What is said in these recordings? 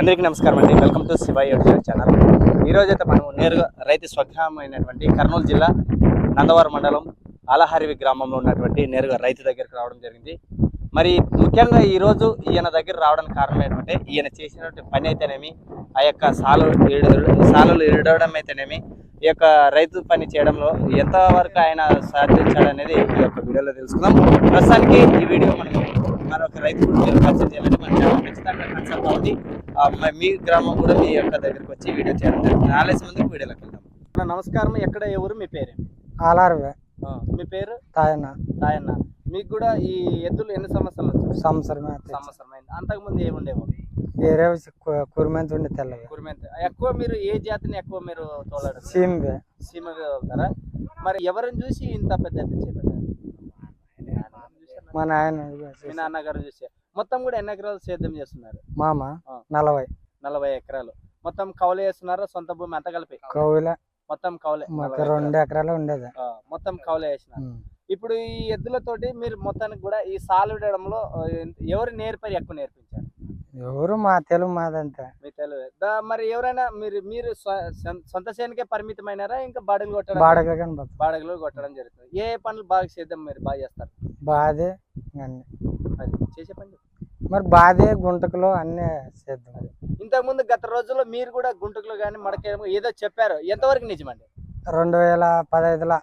అందరికీ నమస్కారం అండి. Welcome to Shivai YouTube channel ఈరోజు అయితే నేరుగా రైతు స్వగ్రామైనటువంటి కర్నూలు జిల్లా నందవరం మండలం ఆలహరివి గ్రామంలో ఉన్నటువంటి నేరుగా రైతు దగ్గరికి రావడం జరిగింది. మరి ముఖ్యంగా ఈరోజు ఈయన దగ్గర రావడానికి కారణం ఏంటంటే ఈయన చేసినటువంటి పని అయితేనేమి ఆ యొక్క సాలు సాలులు ఇడవడం అయితేనేమి ఈ యొక్క రైతు పని చేయడంలో ఎంతవరకు ఆయన సాధించాడనేది ఈ యొక్క వీడియోలో తెలుసుకుందాం. ప్రస్తుతానికి ఈ వీడియో మనకు మరొక రైతు పరిచయం చేయాలంటే మన ఛానల్ ఖచ్చితంగా కన్సల్ట్ అవుతుంది మ- మీ గ్రామం కూడా మీ యొక్క దగ్గరికి వచ్చి వీడియో చేయడం జరుగుతుంది ఆలస్యం ముందుకు వీడియోలోకి వెళ్దాం. నమస్కారం. ఎక్కడ ఊరు? మీ పేరు? ఆలారువే. మీ పేరు? తాయన రాయన్న మీకు కూడా ఈ ఎద్దులు ఎన్ని సంవత్సరాలు వచ్చాయి? సంవత్సరం సంవత్సరం అయింది అంతకుముందు ఏముండేవో వేరే కురిమెంత ఉండి తెల్లవి. కురిమెంత. ఎక్కువ మీరు ఏ జాతిని ఎక్కువ మీరు తోలాడు సీమ్వే. సీమగా వెళ్తారా మరి ఎవరిని చూసి ఇంత పెద్ద ఎత్తున చేపట్టారు? మా నాయన. మీ నాన్నగారు చూసి. మొత్తం కూడా ఎన్ని ఎకరాలు సేద్యం చేస్తున్నారు? మామ. నలభై. నలభై ఎకరాలు. మొత్తం కౌలు వేస్తున్నారా? సొంత భూమి అంత కలిపి? కోవిల మొత్తం కౌలే. రెండు ఎకరాలు ఉండేది. మొత్తం కౌలే వేసినారు. ఇప్పుడు ఈ ఎద్దులతోటి మీరు మొత్తానికి కూడా ఈ సాలు విడడంలో ఆ, ఎవరు నేర్పరి ఎక్కువ నేర్పించారు? ఎవరు మా తెలుగు మాదంతే. మీ తెలివి దా- మరి ఎవరైనా మీరు మీరు సొంత సేనికే పరిమితమైనారా? ఇంకా బాడీలు కొట్టడం బాడగా కనబడుతుంది బాడగలు కొట్టడం జరుగుతుంది. ఏ పనులు బాగా చేద్దాం మీరు బాగా చేస్తారు? అది చేసే పని. మరి బాధే గుంటకులు అన్నీ చేద్దాం. ఇంతకు ముందు గత రోజుల్లో మీరు కూడా గుంటకులు కానీ మడకేయడం ఏదో చెప్పారు. ఎంతవరకు నిజమండి? రెండు వేల పదహైదుల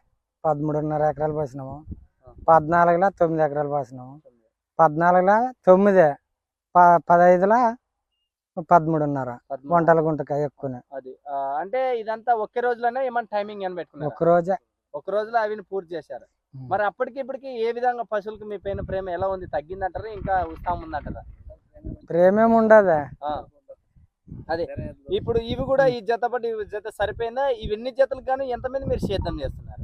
పదమూడున్నర ఎకరాలు పోసినాము. పద్నాలుగుల తొమ్మిది ఎకరాలు పోసినాము. పద్నాలుగుల తొమ్మిదే ప పదహైదుల పదమూడున్నర పద్మూడు. వంటల గుంటకాయ ఎక్కువనే. అది అంటే ఇదంతా ఒకే రోజులోనే ఏమైనా టైమింగ్ అని పెట్టుకున్నారు? ఒక రోజే. ఒక రోజులో అవిని పూర్తి చేశారు. మరి అప్పటికి ఇప్పటికి ఏ విధంగా పశువులకు మీ పైన ప్రేమ ఎలా ఉంది? తగ్గిందంటారా? ఇంకా ఉత్సాహం ఉందంటారా? ప్రేమేం ఉండదు. అదే. ఇప్పుడు ఇవి కూడా ఈ జత బట్టి ఈ జత సరిపోయిందా? ఇవన్నీ జతలకు గాను ఎంతమంది మీరు సేద్యం చేస్తున్నారు?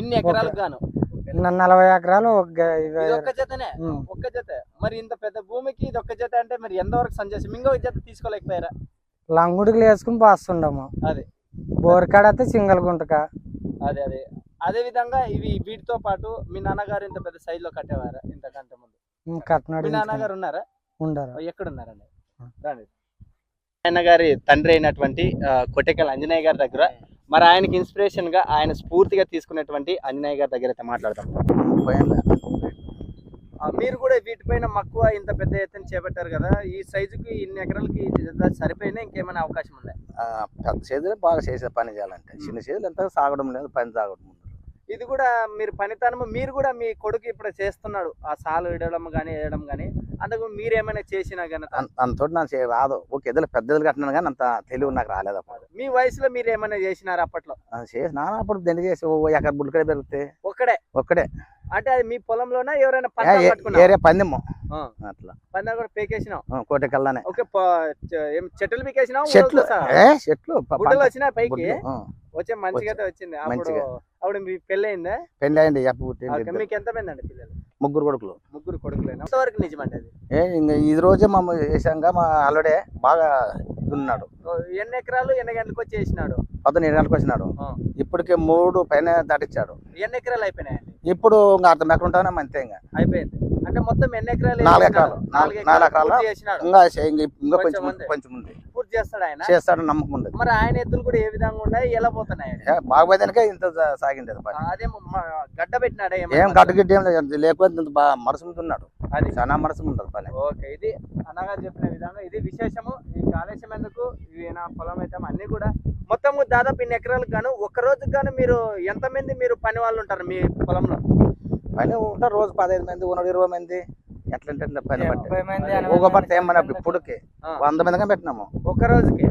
ఇన్ని ఎకరాలకు గాను? నలభై ఎకరాలు ఒక్క జతనే. ఒక్క జత. మరి ఇంత పెద్ద భూమికి ఇది ఒక్క జత అంటే మరి ఎంతవరకు సంచేసి ఇంకొక జత తీసుకోలేకపోయారా? లంగుడికి వేసుకుని పోస్తుండము. అదే. బోరికాడ అయితే సింగల్ గుంటక. అదే అదే. అదే విధంగా ఇవి వీటితో పాటు మీ నాన్నగారు ఇంత పెద్ద సైజ్లో కట్టేవారా ఇంతకంటే ముందు? ఉమ్, కట్నాడు మీ నాన్నగారు ఉన్నారా? ఉండరు. ఎక్కడ ఉన్నారండి. రండి. ఆయన గారి తండ్రి అయినటువంటి కొట్టెకల్ అంజనేయ గారి దగ్గర. మరి ఆయనకి ఇన్స్పిరేషన్గా ఆయన స్ఫూర్తిగా తీసుకున్నటువంటి అంజనేయ గారి దగ్గర అయితే మాట్లాడదాం. ఆ, మీరు కూడా వీటిపైన మక్కువ ఇంత పెద్ద ఎత్తున చేపట్టారు కదా ఈ సైజుకి ఇన్ని ఎకరాలకి సరిపోయినా ఇంకేమైనా అవకాశం ఉందా? పెద్ద చేతులే బాగా చేసే పని చేయాలంటే. చిన్న చేతులు ఎంత సాగడం లేదు పని సాగడం. ఇది కూడా మీరు పనితనము మీరు కూడా మీ కొడుకు ఇప్పుడు చేస్తున్నాడు. ఆ సాలు ఇడడం కానీ వేయడం కానీ అందుకు మీరు ఏమైనా చేసినా అన్- అంతతోటి నాకు రాదు. ఒక ఎదురు పెద్ద ఎదురు కట్టినాను కానీ అంత తెలివి నాకు రాలేదు అప్పుడు. మీ వయసులో మీరు ఏమైనా చేసినారు అప్పట్లో? ఆ, చేసి నాన్న అప్పుడు దండి చేసి ఎక్కడ బుడ్డకడే పెరిగితే ఒక్కడే? ఒక్కడే. అంటే అది మీ పొలంలోనా? ఎవరైనా ఏరే పందెము. అట్లా. పందా కూడా పేకేసినావు? కోటకల్లానే. ఓకే ప- చె- ఏం చెట్లు పీకేసినావు? చెట్లు చెట్లు గుడ్డలు వచ్చినా పైకి? వచ్చే మంచిగా వచ్చింది. అప్పుడు మంచిగా. అప్పుడు మీ పెళ్ళి అయిందా పెళ్ళి అయింది ఓకే. మీకు ఎంత మంది అండి పిల్లలు? ముగ్గురు కొడుకులు. ముగ్గురు కొడుకులేనా? ఎంతవరకు నిజమండి అది? ఏ ఇంక ఈ రోజే మా చేసాక మా అల్లుడే బాగా ఉన్నాడు ఎన్ని ఎకరాలు ఎన్ని గంటలకు వచ్చి వేసినాడు? పొద్దున్న ఏడు గంటలకు వచ్చినాడు. ఇప్పటికే మూడు పైన దాటిచ్చాడు. ఎన్ని ఎకరాలు అయిపోయినాయండి ఇప్పుడు ఇంకా అర్థం ఎక్కడ ఉంటానే అంతే ఇంకా అయిపోయింది అంటే మొత్తం ఎన్ని ఎకరాలు నాలుగు? ఎకరాలు. నాలుగు నాలుగు ఎకరాలు ఇంకా ఇంకా కొంచెం కొంచెం ఉంది. పూర్తి చేస్తాడు ఆయన. చేస్తాడు నమ్మకం ఉంది మరి ఆయన ఎద్దులు కూడా ఏ విధంగా ఉన్నాయి? ఎలా పోతున్నాయి ఏ, బాగుపోయేదానికే ఇంత సా- సాగిండేది పని. అదే గడ్డ పెట్టినాడే ఏం గట్టు గిట్టు ఏం లేదు. లేకపోతే ఇంత ఉన్నాడు అది. చాలా మనసు ఉంటుంది పని. ఓకే ఇది అన్నగారు చెప్పిన విధంగా ఇది విశేషము. ఈ ఆలస్యం ఎందుకు? ఇవి నా పొలం అయితే అన్ని కూడా. మొత్తము దాదాపు ఇన్ని ఎకరాలకు గాను ఒక రోజుకి గాను మీరు ఎంతమంది మీరు పని వాళ్ళు ఉంటారు మీ పొలంలో? పని ఉంటారు రోజు పదహైదు మంది ఉన్నాడు ఇరవై మంది. ఎట్లా అంటే పని పట్ట? వంద మందిగా పెట్టినాము. ఒక రోజుకి.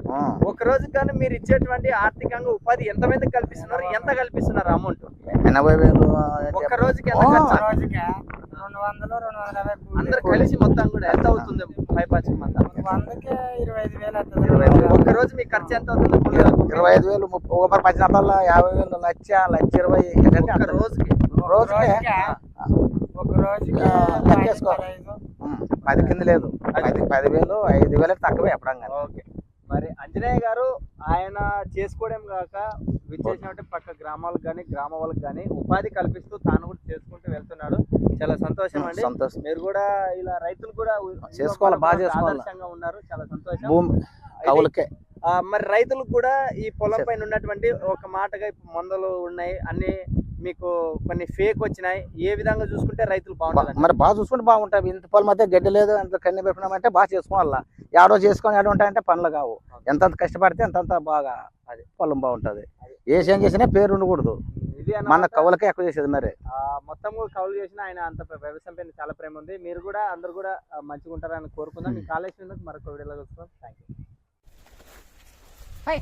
ఒక రోజుకి గాను మీరు ఇచ్చేటువంటి ఆర్థికంగా ఉపాధి ఎంత కల్పిస్తున్నారు? ఎంత కల్పిస్తున్నారు అమౌంట్ ఎనభై వేలు ఒక రోజుకి ఎంత రెండు వందలు రెండు వందల యాభై. అందరు కలిసి మొత్తం కూడా ఎంత అవుతుంది పైపాచి అంతా వందకి ఇరవై ఐదు వేలు అవుతుంది. ఇరవై ఐదు వేలు. ఒక రోజు మీ ఖర్చు ఎంత అవుతుంది? ఇరవై ఐదు వేలు ముప్పై ఒక పచ్చినప్పల్లో యాభై వేలు లక్ష లక్ష ఇరవై ఏంటంటే ఒక అంత. రోజుకి రోజుకే పది, లెక్కేసుకో. కింద లేదు. పది పదివేలు ఐదు వేలు తక్కువే ఎప్పుడం కానీ ఓకే. మరి అంజనేయ గారు ఆయన చేసుకోవడం కాక విచ్చేసినట్టు పక్క గ్రామాలకు కానీ గ్రామ వాళ్ళకి కానీ ఉపాధి కల్పిస్తూ తాను కూడా చేసుకుంటూ వెళ్తున్నాడు. చాలా సంతోషం అండి. సంతోషం. మీరు కూడా ఇలా రైతులు కూడా చేసుకోవాలి, బాగా చేసుకోవాలి. ఆదర్శంగా ఉన్నారు. చాలా సంతోషం. భూమి కవులకే మరి రైతులకు కూడా ఈ పొలం పైన ఉన్నటువంటి ఒక మాటగా మందులు ఉన్నాయి అన్ని మీకు కొన్ని ఫేక్ వచ్చినాయి. ఏ విధంగా చూసుకుంటే రైతులు బాగుంటారు మరి బాగా చూసుకుంటే బాగుంటాయి ఇంత పొలం మధ్య గడ్డి లేదు అంత కన్ని పెట్టినామంటే బాగా చేసుకోవాలా? ఏడో చేసుకొని ఏడో ఉంటాయంటే పనులు కావు. ఎంతంత కష్టపడితే అంతంత బాగా అది. పొలం బాగుంటది. ఏ చేంజ్ చేసినా పేరు ఉండకూడదు. ఇది మన. కవులకే ఎక్కువ చేసేది మరి. మొత్తం కూడా కౌలు చేసిన ఆయన అంత వ్యవసాయం పైన చాలా ప్రేమ ఉంది. మీరు కూడా అందరు కూడా మంచిగా ఉంటారని కోరుకుందాం. మీ కాలేజ్ మరొక వీడియోలో కలుసుకుందాం. థ్యాంక్ యూ 嘿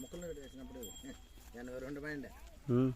ముక్కలు వేసినప్పుడు ఎనభై రెండు ఉమ్.